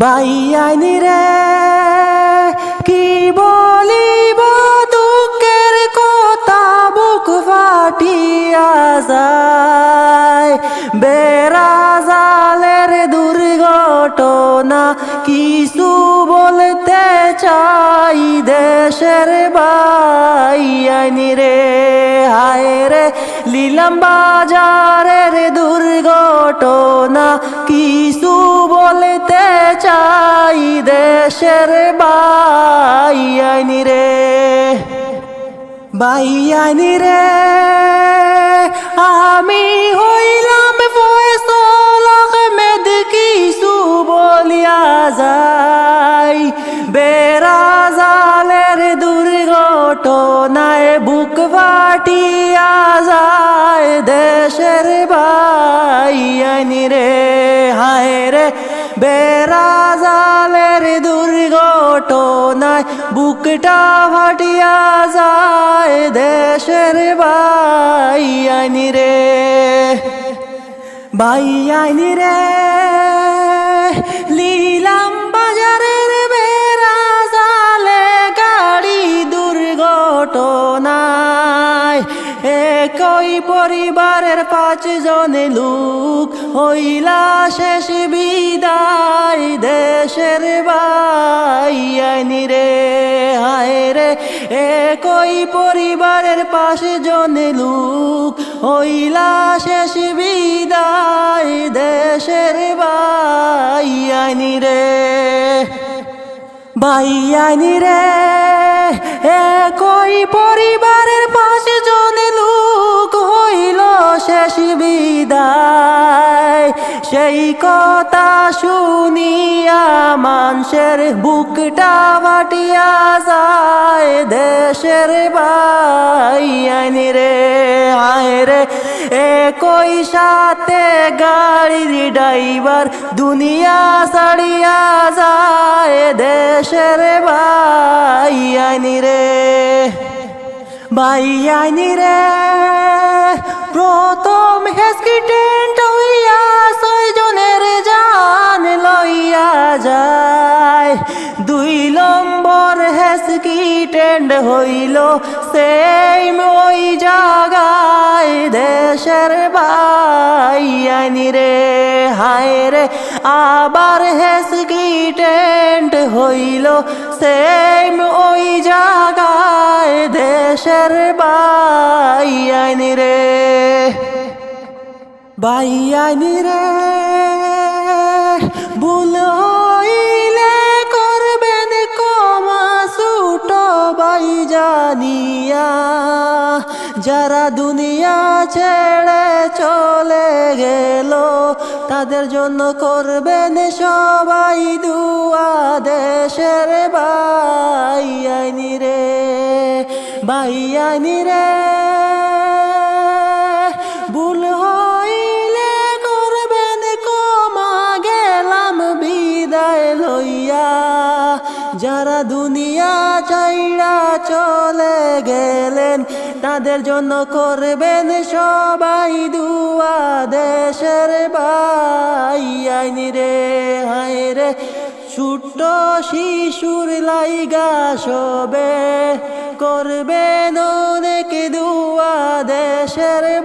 বাইয়ানি রে, কি বলিব দুঃখের কথা, বুক ফাটিয়া যায়। বেড়াজালের দুর্ঘটনা, কিছু বলতে চাই দেশের বাইয়ানি রে। হায় রে, লিলাম বাজারের দুর্ঘটনা, কিছু বলতে চাই দেশের বাইয়ানি রে বাইয়ানি রে। আমি হইলাম আহমেদ কিছু বলিয়া যাই। বেড়াজালের দুর্ঘটনায় বুক ফাটিয়া যায় দেশের বাইয়ানি রে। বেড়াজালের দুর্ঘটনায় বুকটা ফাটিয়া যায় দেশের বাইয়ানি রে বাইয়ানি রে। লীলাম বাজারের বেড়াজালে গাড়ি দুর্ঘটনায় একই পরিবারের পাঁচ জন লোক হইলা শেষ বিদায়। দেশের বাইয়ানি রে, হায় রে। একই পরিবারের পাঁচ জন লোক, হইলা শেষ বিদায় দেশের বাইয়ানি রে। বাইয়ানি রে, একই পরিবারের পাশে জন লোক, হইল শেষ কথা শুনিয়া মানুষের বুকটা ফাটিয়া যায়, দেশের বাইয়ানি রে, আয় রে। একই সাথে গাড়ির ড্রাইভার দুনিয়া ছাড়িয়া যায়, দেশের বাইয়ানি রে। বাইয়ানি রে। প্রথম হেসকিটেন্ট হইয়া ছয়জনের হেসকিটেন্ট হইল সেম ওই জায়গায়। দেশের বাইয়ানি রে, হায় রে। আবার হেসকিটেন্ট হইল সেম ওই জায়গায়। দেশের বাইয়ানি রে বাইয়ানি রে। ভুল যারা দুনিয়া ছেড়ে চলে গেল, তাদের জন্য করবেন সবাই দুয়া দেশের বাইয়ানি রে বাইয়ানি রে। ভুল হইলে করবেন কমা গেলাম বিদায় লইয়া, যারা দুনিয়া চাইরা চলে গেলেন, তাদের জন্য করবেন সবাই দুয়া দেশের বাইয়াইনি রে, হায় রে, ছোট্ট শিশুর লাইগা সবে করবেন অনেক দুয়া দেশের রে